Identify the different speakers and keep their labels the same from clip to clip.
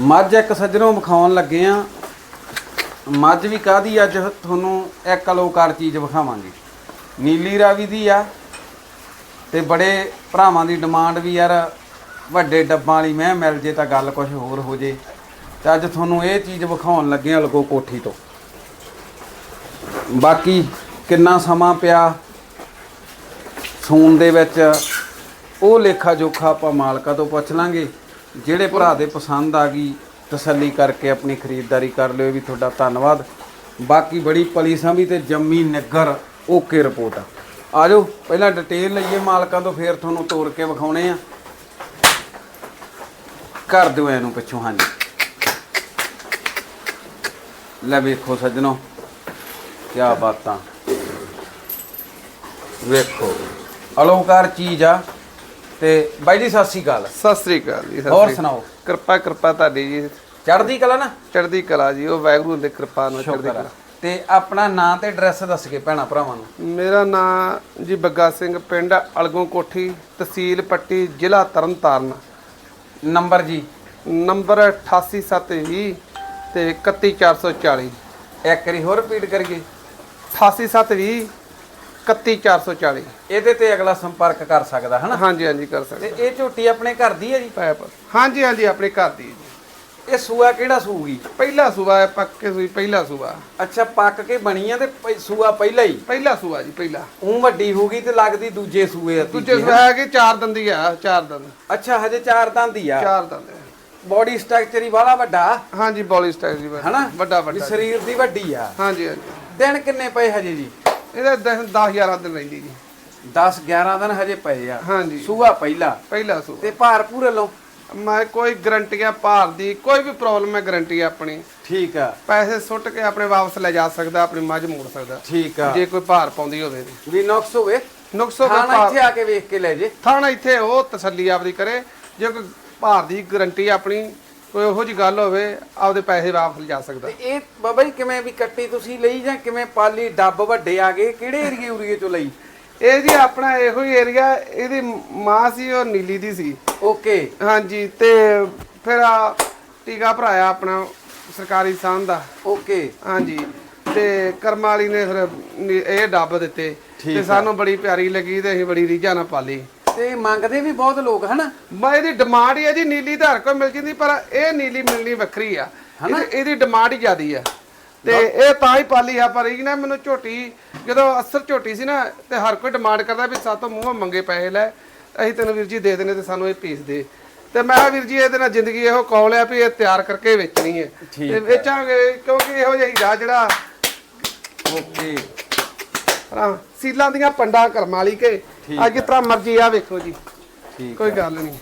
Speaker 1: ਮੱਝ ਇੱਕ ਸੱਜਣੋਂ ਵਿਖਾਉਣ ਲੱਗੇ ਆ। ਮੱਝ ਵੀ ਕਾਦੀ ਅੱਜ ਤੁਹਾਨੂੰ ਇੱਕ ਅਲੋਕਾਰ ਚੀਜ਼ ਵਿਖਾਵਾਂਗੇ। ਨੀਲੀ ਰਾਵੀ ਦੀ ਆ ਤੇ ਬੜੇ ਭਰਾਵਾਂ ਦੀ ਡਿਮਾਂਡ ਵੀ ਯਾਰ। ਵੱਡੇ ਡੱਬਾਂ ਵਾਲੀ ਮੈਂ ਮਿਲ ਜੇ ਤਾਂ ਗੱਲ ਕੁਝ ਹੋਰ ਹੋ ਜੇ। ਤੇ ਅੱਜ ਤੁਹਾਨੂੰ ਇਹ ਚੀਜ਼ ਵਿਖਾਉਣ ਲੱਗੇ ਆ ਲਗੋ ਕੋਠੀ ਤੋਂ। ਬਾਕੀ ਕਿੰਨਾ ਸਮਾਂ ਪਿਆ ਸੂਣ ਦੇ ਵਿੱਚ, ਉਹ ਲੇਖਾ ਜੋਖਾ ਆਪਾਂ ਮਾਲਕਾਂ ਤੋਂ ਪੁੱਛ ਲਾਂਗੇ। ਜਿਹੜੇ ਭਰਾ ਦੇ ਪਸੰਦ ਆ ਗਈ, ਤਸੱਲੀ ਕਰਕੇ ਆਪਣੀ ਖਰੀਦਦਾਰੀ ਕਰ ਲਿਓ, ਇਹ ਵੀ ਤੁਹਾਡਾ ਧੰਨਵਾਦ। ਬਾਕੀ ਬੜੀ ਪਲੀ ਸਾਂਭੀ ਤੇ ਜੰਮੀ ਨਿੱਗਰ ਓਕੇ ਰਿਪੋਰਟ ਆ। ਆਜੋ, ਪਹਿਲਾਂ ਡਿਟੇਲ ਲਈਏ ਮਾਲਕਾਂ ਤੋਂ, ਫੇਰ ਤੁਹਾਨੂੰ ਤੋੜ ਕੇ ਵਿਖਾਉਣੇ ਆ। ਕਰ ਦਿਓ ਇਹਨੂੰ ਪਿੱਛੋਂ, ਹਾਂਜੀ। ਲੈ ਵੇਖੋ ਸੱਜਣੋ ਕੀ ਬਾਤਾਂ। ਵੇਖੋ, ਅਲੋਕਾਰ ਚੀਜ਼ ਆ। ਤੇ ਬਾਈ ਜੀ ਸਤਿ ਸ੍ਰੀ ਅਕਾਲ।
Speaker 2: ਸਤਿ ਸ੍ਰੀ ਅਕਾਲ ਜੀ ਸਤਿ
Speaker 1: ਹੋਰ
Speaker 2: ਸ੍ਰੀ ਅਕਾਲ।
Speaker 1: ਸੁਣਾਓ?
Speaker 2: ਕਿਰਪਾ ਕਿਰਪਾ ਤੁਹਾਡੀ ਜੀ।
Speaker 1: ਚੜ੍ਹਦੀ ਕਲਾ ਨਾ?
Speaker 2: ਚੜ੍ਹਦੀ ਕਲਾ ਜੀ ਉਹ ਵਾਹਿਗੁਰੂ ਦੇ ਕਿਰਪਾ ਨਾਲ ਚੜ੍ਹਦੀ। ਕਲਾ।
Speaker 1: ਤੇ ਆਪਣਾ ਨਾਂ ਤੇ ਐਡਰੈਸ ਦੱਸ ਕੇ ਭੈਣਾ ਭਰਾਵਾਂ ਨੂੰ।
Speaker 2: ਮੇਰਾ ਨਾਮ ਜੀ ਬੱਗਾ ਸਿੰਘ ਪਿੰਡ ਅਲਗੋਂ ਕੋਠੀ ਤਹਿਸੀਲ ਪੱਟੀ ਜ਼ਿਲ੍ਹਾ ਤਰਨਤਾਰਨ।
Speaker 1: ਨੰਬਰ ਜੀ?
Speaker 2: ਨੰਬਰ 88720 ਤੇ 31440
Speaker 1: ਇੱਕ ਵਾਰੀ ਹੋਰ ਰਿਪੀਟ ਕਰੀਏ।
Speaker 2: 88720 31440
Speaker 1: ਇਹਦੇ ਤੇ ਅਗਲਾ ਸੰਪਰਕ ਕਰ ਸਕਦਾ ਹਨਾ?
Speaker 2: ਹਾਂਜੀ ਹਾਂਜੀ ਕਰ
Speaker 1: ਤੇ
Speaker 2: ਸਕਦੇ
Speaker 1: ਇਹ ਝੋਟੀ ਆਪਣੇ ਘਰ ਦੀ ਹੈ ਜੀ?
Speaker 2: ਪੈਪ ਹਾਂਜੀ ਹਾਂਜੀ ਆਪਣੇ ਘਰ ਦੀ ਜੀ।
Speaker 1: ਇਹ ਸੂਆ ਕਿਹੜਾ ਸੂਗੀ?
Speaker 2: ਪਹਿਲਾ ਸੂਆ ਹੈ ਪੱਕੇ ਸੂਈ ਪਹਿਲਾ ਸੂਆ।
Speaker 1: ਅੱਛਾ ਪੱਕ ਕੇ ਬਣੀ ਆ ਤੇ ਪ- ਸੂਆ ਪਹਿਲਾਂ ਹੀ?
Speaker 2: ਪਹਿਲਾ ਸੂਆ ਜੀ ਪਹਿਲਾ।
Speaker 1: ਉਹ ਵੱਡੀ ਹੋਗੀ ਤੇ ਲੱਗਦੀ ਦੂਜੇ ਸੂਏ ਆ
Speaker 2: ਦੂਜੇ ਸੂਆ ਹੈ ਕਿ ਚਾਰ ਦੰਦੀ ਆ ਚਾਰ ਦੰਦ।
Speaker 1: ਅੱਛਾ ਹਜੇ ਚਾਰ ਦੰਦ ਆ?
Speaker 2: ਚਾਰ ਦੰਦ ਆ।
Speaker 1: ਬੋਡੀ ਸਟਰਕਚਰ ਹੀ ਵਾਲਾ ਵੱਡਾ?
Speaker 2: ਹਾਂਜੀ ਬੋਲੀ ਸਟਾਈਲ ਜੀ ਵੱਡਾ।
Speaker 1: ਹਨਾ?
Speaker 2: ਵੱਡਾ
Speaker 1: ਵੀ
Speaker 2: ਵੱਡਾ।
Speaker 1: ਸਰੀਰ ਦੀ ਵੱਡੀ ਆ।
Speaker 2: ਹਾਂਜੀ ਹਾਂਜੀ।
Speaker 1: ਦਿਨ ਕਿੰਨੇ ਪਏ ਹਜੇ ਜੀ?
Speaker 2: ਇਹਦਾ 10 11 ਦਿਨ ਰਹਿੰਦੀ ਜੀ।
Speaker 1: 10 11 ਦਿਨ ਹਜੇ ਪਏ ਆ।
Speaker 2: ਹਾਂਜੀ।
Speaker 1: ਸੂਆ ਪਹਿਲਾ।
Speaker 2: ਪਹਿਲਾ ਸੂਆ।
Speaker 1: ਤੇ ਭਾਰ ਪੂਰੇ ਲਓ।
Speaker 2: ਮੈਂ ਕੋਈ ਗਰੰਟੀ ਆ ਭਾਰ ਦੀ ਕੋਈ ਵੀ ਪ੍ਰੋਬਲਮ ਹੈ ਗਰੰਟੀ ਆ ਆਪਣੀ।
Speaker 1: ਠੀਕ ਆ।
Speaker 2: ਪੈਸੇ ਸੁੱਟ ਕੇ ਆਪਣੇ ਵਾਪਸ ਲੈ ਜਾ ਸਕਦਾ ਆਪਣੀ ਮੱਝ ਮੋੜ ਸਕਦਾ।
Speaker 1: ਠੀਕ ਆ।
Speaker 2: ਜੇ ਕੋਈ ਭਾਰ ਪਾਉਂਦੀ ਹੋਵੇ ਤੇ।
Speaker 1: ਵੀ ਨੁਕਸ ਹੋਵੇ।
Speaker 2: ਨੁਕਸੋ
Speaker 1: ਖਾਣਾ
Speaker 2: ਭਾਰ।
Speaker 1: ਇੱਥੇ ਆ ਕੇ ਵੇਖ ਕੇ ਲੈ ਜੇ।
Speaker 2: ਥਾਣਾ ਇੱਥੇ ਉਹ ਤਸੱਲੀ ਆਪਦੀ ਕਰੇ। ਜੇ ਕੋਈ ਭਾਰ ਦੀ ਗਰੰਟੀ ਆਪਣੀ ਕੋਈ ਉਹੋ ਜੀ ਗੱਲ ਹੋਵੇ ਆਪਦੇ ਪੈਸੇ ਵਾਪਸ ਲਿਜਾ ਸਕਦਾ।
Speaker 1: ਤੇ ਇਹ ਬਾਬਾ ਜੀ ਕਿਵੇਂ ਵੀ ਕੱਟੀ ਤੁਸੀਂ ਲਈ ਜਾਂ ਕਿਵੇਂ ਪਾਲੀ ਡੱਬ ਵੱਡੇ ਆ ਗਏ ਕਿਹੜੇ ਏਰੀਏ ਉਰੀਏ ਚੋਂ ਲਈ?
Speaker 2: ਇਹ ਜੀ ਆਪਣਾ ਇਹੋ ਹੀ ਏਰੀਆ ਇਹਦੀ ਮਾਂ ਸੀ ਉਹ ਨੀਲੀ ਦੀ ਸੀ।
Speaker 1: ਓਕੇ।
Speaker 2: ਹਾਂਜੀ ਤੇ ਫਿਰ ਆ ਟੀਕਾ ਭਰਾਇਆ ਆਪਣਾ ਸਰਕਾਰੀ ਸਾਨ ਦਾ।
Speaker 1: ਓਕੇ।
Speaker 2: ਹਾਂਜੀ ਤੇ ਕਰਮ ਵਾਲੀ ਨੇ ਫਿਰ ਨੀ- ਇਹ ਡੱਬ ਦਿੱਤੇ। ਤੇ। ਸਾਨੂੰ ਬੜੀ ਪਿਆਰੀ ਲੱਗੀ ਤੇ ਅਸੀਂ ਬੜੀ ਰੀਝਾਂ ਨਾਲ ਪਾਲੀ।
Speaker 1: ਤੇ ਮੰਗਦੇ ਵੀ ਬਹੁਤ ਲੋਕ ਹਨਾ?
Speaker 2: ਮੈਂ ਇਹਦੀ ਡਿਮਾਂਡ ਹੀ ਹੈ ਜੀ ਨੀਲੀ ਧਾਰ ਕੋਈ ਮਿਲ ਜਾਂਦੀ ਪਰ ਇਹ ਨੀਲੀ ਮਿਲਣੀ ਵੱਖਰੀ ਆ। ਇਹਦੀ- ਇਹਦੀ ਡਿਮਾਂਡ ਹੀ ਜ਼ਿਆਦੀ ਆ। ਤੇ ਇਹ ਤਾਂ ਹੀ ਪਾਲੀ ਆ ਪਰ ਇਹ ਨਾ ਮੈਨੂੰ ਝੋਟੀ ਜਦੋਂ ਅਸਰ ਝੋਟੀ ਸੀ ਨਾ ਤੇ ਹਰ ਕੋਈ ਡਿਮਾਂਡ ਕਰਦਾ ਵੀ ਸਾਤੋਂ ਮੂੰਹੋਂ ਮੰਗੇ ਪੈਸੇ ਲੈ ਅਸੀਂ ਤੈਨੂੰ ਵੀਰ ਜੀ ਦੇ ਦੇਣੇ ਤੇ ਸਾਨੂੰ ਇਹ ਪੀਸ ਦੇ। ਤੇ ਮੈਂ ਕਿਹਾ ਵੀਰ ਜੀ ਇਹਦੇ ਨਾਲ ਜ਼ਿੰਦਗੀ ਇਹੋ ਕੌਲ ਆ ਵੀ ਇਹ ਤਿਆਰ ਕਰਕੇ ਵੇਚਣੀ ਹੈ। ਤੇ ਵੇਚਾਂਗੇ ਕਿਉਂਕਿ ਇਹੋ ਜਿਹਾ ਹੀਰਾ ਜਿਹੜਾ
Speaker 1: ਓਕੇ।
Speaker 2: ਹਾਂ, ਸੀਲਾਂ ਦੀਆਂ ਪੰਡਾਂ ਕਰਮ ਵਾਲੀ ਕੇ
Speaker 1: ਠੀਕ
Speaker 2: ਅੱਜ ਤਰ੍ਹਾਂ ਮਰਜ਼ੀ ਆ ਵੇਖੋ ਜੀ
Speaker 1: ਠੀਕ
Speaker 2: ਕੋਈ ਗੱਲ ਨਹੀਂ।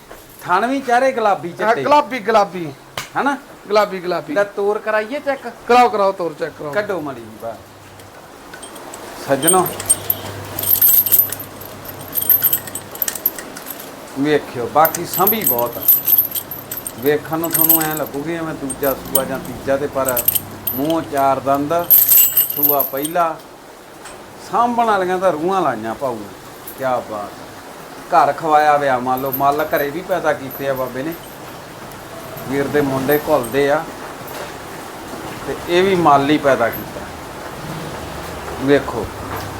Speaker 1: ਥਣ ਵੀ ਚਾਰੇ ਗੁਲਾਬੀ
Speaker 2: ਆ
Speaker 1: ਚਿੱਟੇ।
Speaker 2: ਗੁਲਾਬੀ ਗੁਲਾਬੀ।
Speaker 1: ਹਨਾ?
Speaker 2: ਗੁਲਾਬੀ ਗੁਲਾਬੀ।
Speaker 1: ਲੈ ਤੋਰ ਕਰਾਈਏ ਚੈੱਕ?
Speaker 2: ਕਰਾਓ ਕਰਾਓ ਤੋਰ ਚੈੱਕ ਕਰਾਓ।
Speaker 1: ਕੱਢੋ ਮੜੀ ਜੀ ਬਾਹਰ ਸੱਜਣੋ। ਵੇਖਿਓ ਬਾਕੀ ਸੰਭੀ ਬਹੁਤ ਆ। ਵੇਖਣ ਨੂੰ ਤੁਹਾਨੂੰ ਐ ਲੱਗੂਗੀ ਐਵੇਂ ਦੂਜਾ ਸੂਆ ਜਾਂ ਤੀਜਾ ਤੇ ਪਰ ਮੂੰਹ ਚਾਰ ਦੰਦ ਸੂਆ ਪਹਿਲਾ। ਸਾਂਭਣ ਵਾਲੀਆਂ ਤਾਂ ਰੂਹਾਂ ਲਾਈਆਂ ਪਾਉ ਕੀ ਬਾਤ। ਘਰ ਖਵਾਇਆ ਵਿਆ ਮੰਨ ਲਓ ਮੱਲ ਘਰੇ ਵੀ ਪੈਦਾ ਕੀਤੇ ਆ ਬਾਬੇ ਨੇ। ਵੀਰ ਦੇ ਮੁੰਡੇ ਘੁਲਦੇ ਆ ਤੇ ਇਹ ਵੀ ਮਾਲ ਹੀ ਪੈਦਾ ਕੀਤਾ। ਵੇਖੋ।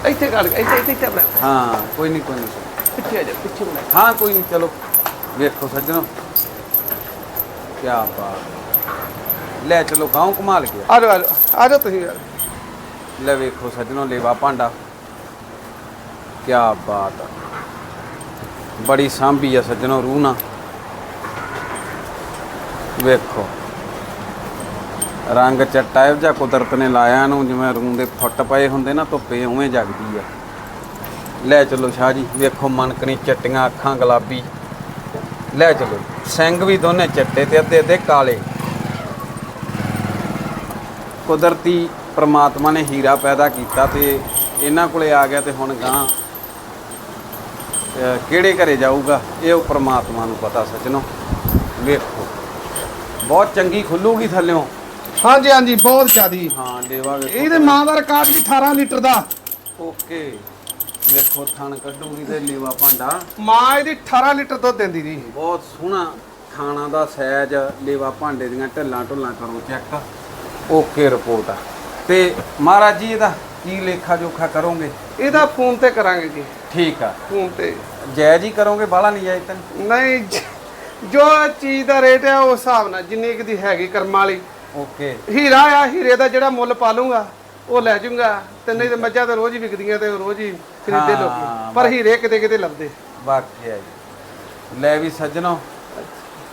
Speaker 2: ਇੱਥੇ ਕੱਢ ਇੱਥੇ ਇੱਥੇ ਇੱਥੇ ਬਣਾ
Speaker 1: ਹਾਂ ਕੋਈ ਨਹੀਂ ਕੋਈ ਨਹੀਂ
Speaker 2: ਪਿੱਛੇ ਆ ਜਾ ਪਿੱਛੇ ਬਣਾ।
Speaker 1: ਹਾਂ ਕੋਈ ਨਹੀਂ ਚਲੋ। ਵੇਖੋ ਸੱਜਣੋ। ਕੀ ਬਾਤ। ਲੈ ਚਲੋ ਗਾਉਂ ਕਮਾਲ ਗਿਆ
Speaker 2: ਆ। ਜਾਓ ਆ ਤੁਸੀਂ।
Speaker 1: ਲੈ ਵੇਖੋ ਸੱਜਣੋ ਲੇਵਾ ਭਾਂਡਾ। ਕੀ ਬਾਤ ਆ। ਬੜੀ ਸਾਂਭੀ ਆ ਸੱਜਣੋ, ਰੂਹ ਨਾ। ਵੇਖੋ। ਰੰਗ ਚੱਟਾ ਇਹੋ ਜਿਹਾ ਕੁਦਰਤ ਨੇ ਲਾਇਆ ਨੂੰ ਜਿਵੇਂ ਰੂਹ ਦੇ ਫੁੱਟ ਪਏ ਹੁੰਦੇ ਨਾ, ਧੁੱਪੇ ਉਵੇਂ ਜਗਦੀ ਆ। ਲੈ ਚਲੋ ਸ਼ਾਹ ਜੀ, ਵੇਖੋ ਮਨਕਣੀ ਚੱਟੀਆਂ, ਅੱਖਾਂ ਗੁਲਾਬੀ। ਲੈ ਚਲੋ, ਸਿੰਘ ਵੀ ਦੋਨੇ ਚਿੱਟੇ ਤੇ ਅੱਧੇ ਅੱਧੇ ਕਾਲੇ। ਕੁਦਰਤੀ ਪ੍ਰਮਾਤਮਾ ਨੇ ਹੀਰਾ ਪੈਦਾ ਕੀਤਾ ਤੇ ਇਹਨਾਂ ਕੋਲੇ ਆ ਗਿਆ ਤੇ ਹੁਣ ਗਾਂ ਕਿਹੜੇ ਘਰੇ ਜਾਊਗਾ? ਇਹ ਉਹ ਪ੍ਰਮਾਤਮਾ ਨੂੰ ਪਤਾ ਸੱਜਣੋ। ਵੇਖੋ। ਬਹੁਤ ਚੰਗੀ ਖੁੱਲੂਗੀ ਥੱਲਿਓਂ।
Speaker 2: ਹਾਂਜੀ ਹਾਂਜੀ ਬਹੁਤ ਜ਼ਿਆਦੀ।
Speaker 1: ਹਾਂ ਲੇਵਾ ਵੇਖੋ।
Speaker 2: ਇਹਦੇ ਮਾਂ ਦਾ ਰਿਕਾਰਡ ਵੀ 18 ਲੀਟਰ ਦਾ।
Speaker 1: ਓਕੇ। ਵੇਖੋ ਥਣ ਕੱਢੂਗੀ ਤੇ ਲੇਵਾ ਭਾਂਡਾ।
Speaker 2: ਮਾਂ ਇਹਦੀ 18 ਲੀਟਰ ਦੁੱਧ ਦਿੰਦੀ ਜੀ।
Speaker 1: ਬਹੁਤ ਸੋਹਣਾ ਥਾਣਾ ਦਾ ਸਾਈਜ਼ ਲੇਵਾ ਭਾਂਡੇ ਦੀਆਂ ਢੱਲਾਂ ਢੁੱਲਾਂ ਕਰੋ ਚੈੱਕ। ਓਕੇ ਰਿਪੋਰਟ ਆ। ਤੇ ਮਹਾਰਾਜ ਜੀ ਇਹਦਾ ਕੀ ਲੇਖਾ ਜੋਖਾ ਕਰੋਗੇ?
Speaker 2: ਇਹਦਾ ਫੋਨ ਤੇ ਕਰਾਂਗੇ ਜੀ।
Speaker 1: ਠੀਕ ਆ।
Speaker 2: ਫੋਨ ਤੇ
Speaker 1: ਜਾਇਜ਼ ਹੀ ਕਰੋਗੇ ਬਾਹਲਾ ਨਹੀਂ ਜਾਇਜ਼ ਤਾਂ ਨਹੀਂ?
Speaker 2: ਜ- ਜੋ ਚੀਜ਼ ਦਾ ਰੇਟ ਹੈ ਉਸ ਹਿਸਾਬ ਨਾਲ ਜਿੰਨੀ ਕੁ ਦੀ ਹੈਗੀ ਕਰਮਾਂ ਵਾਲੀ।
Speaker 1: ਓਕੇ।
Speaker 2: ਹੀਰਾ ਆ ਹੀਰੇ ਦਾ ਜਿਹੜਾ ਮੁੱਲ ਪਾ ਲੂੰਗਾ ਉਹ ਲੈ ਜਾਊਂਗਾ। ਤੇ ਨਹੀਂ ਤੇ ਮੱਝਾਂ ਤਾਂ ਰੋਜ਼ ਹੀ ਵਿਕਦੀਆਂ ਤੇ ਰੋਜ਼ ਹੀ ਖਰੀਦਦੇ
Speaker 1: ਹਾਂ,
Speaker 2: ਲੋਕੀ ਪਰ ਹੀਰੇ ਕਿਤੇ ਕਿਤੇ ਲੱਭਦੇ।
Speaker 1: ਵਾਕਿਆ ਜੀ। ਲੈ ਵੀ ਸੱਜਣੋ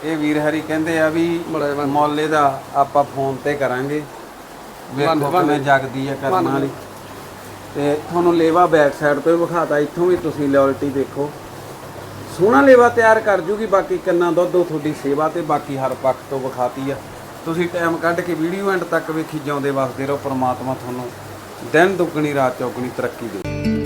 Speaker 1: ਇਹ ਵੀਰ ਹਰੀ ਕਹਿੰਦੇ ਆ ਵੀ
Speaker 2: ਬੜਾ।
Speaker 1: ਮੁੱਲ ਇਹਦਾ ਆਪਾਂ ਫੋਨ ਤੇ ਕਰਾਂਗੇ। ਵੇਖੋ। ਕਿਵੇਂ ਜਗਦੀ ਆ ਕਰਮਾਂ। ਵਾਲੀ। ਤੇ ਤੁਹਾਨੂੰ ਲੇਵਾ ਬੈਕ ਸਾਈਡ ਤੋਂ ਵੀ ਵਿਖਾਤਾ, ਇੱਥੋਂ ਵੀ ਤੁਸੀਂ ਲਾਇਲਟੀ ਦੇਖੋ। ਸੋਹਣਾ ਲੇਵਾ ਤਿਆਰ ਕਰ ਜੂਗੀ, ਬਾਕੀ ਕਿੰਨਾ ਦੁੱਧ ਉਹ ਤੁਹਾਡੀ ਸੇਵਾ ਤੇ ਬਾਕੀ ਹਰ ਪੱਖ ਤੋਂ ਵਿਖਾਤੀ ਆ। ਤੁਸੀਂ ਟਾਈਮ ਕੱਢ ਕੇ ਵੀਡੀਓ ਐਂਡ ਤੱਕ ਵੇਖੀ, ਜਾਉਂਦੇ ਵਸਦੇ ਰਹੋ, ਪ੍ਰਮਾਤਮਾ ਤੁਹਾਨੂੰ ਦਿਨ ਦੁੱਗਣੀ, ਰਾਤ ਚੌਗਣੀ ਤਰੱਕੀ ਦੇ